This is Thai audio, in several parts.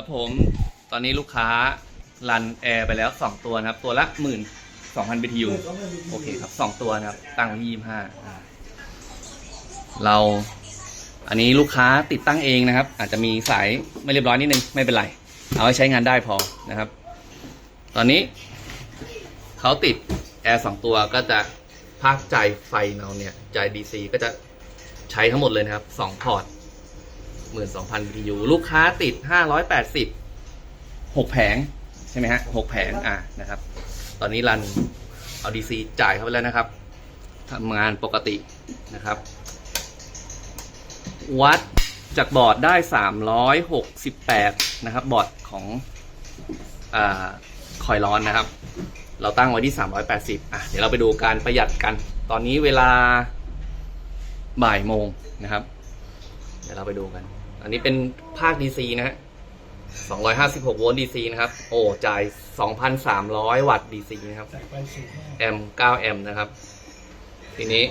ครับผมตอนนี้ลูกค้ารันแอร์ไปแล้วสองตัวนะครับ ตัวละหมื่นสองพัน BTU โอเคครับสองตัวนะครับ ตั้งไว้ยี่ห้าเรา อันนี้ลูกค้าติดตั้งเองนะครับ อาจจะมีสายไม่เรียบร้อยนิดนึง ไม่เป็นไร เอาไว้ใช้งานได้พอนะครับ ตอนนี้เขาติดแอร์สองตัวก็จะภาคจ่ายไฟเราเนี่ยจ่าย DC ก็จะใช้ทั้งหมดเลยนะครับสองพอร์ต หมื่นสองพัน BTU ลูกค้าติดห้าร้อยแปดสิบหกแผง ใช่ไหมฮะหกแผงอะนะครับ ตอนนี้รันเอา DC จ่ายเข้าไปแล้วนะครับทำงานปกตินะครับ วัดจากบอร์ดได้สามร้อยหกสิบแปดนะครับ บอร์ดของอ่าคอยร้อนนะครับ เราตั้งไว้ที่สามร้อยแปดสิบอะเดี๋ยวเราไปดูการประหยัดกัน ตอนนี้เวลาบ่ายโมงนะครับ เดี๋ยวเราไปดูกัน อันนี้เป็นภาค DC นะฮะ256 โวลต์ DC นะครับ โอ้จ่าย 2,300 วัตต์ DC นะครับ แอมป์9แอมป์นะครับ ทีนี้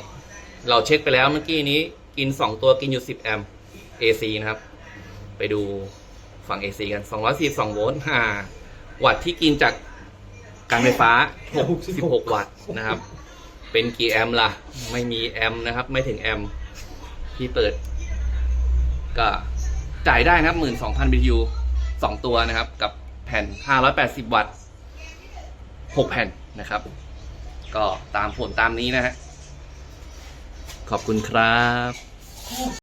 เราเช็คไปแล้วเมื่อกี้นี้กิน 2 ตัวกินอยู่ 10 แอมป์ AC นะครับ ไปดูฝั่ง AC กัน 242 โวลต์อ่าวัตต์ที่กินจากการไฟฟ้า 66 วัตต์นะครับ เป็นกี่แอมป์ล่ะ ไม่มีแอมป์นะครับ ไม่ถึงแอมป์ที่เปิด ก็จ่ายได้นะครับ12,000 BTU สองตัวนะครับ กับแผ่น 580 วัตต์ 6 แผ่นนะครับ ก็ตามผลตามนี้นะฮะขอบคุณครับ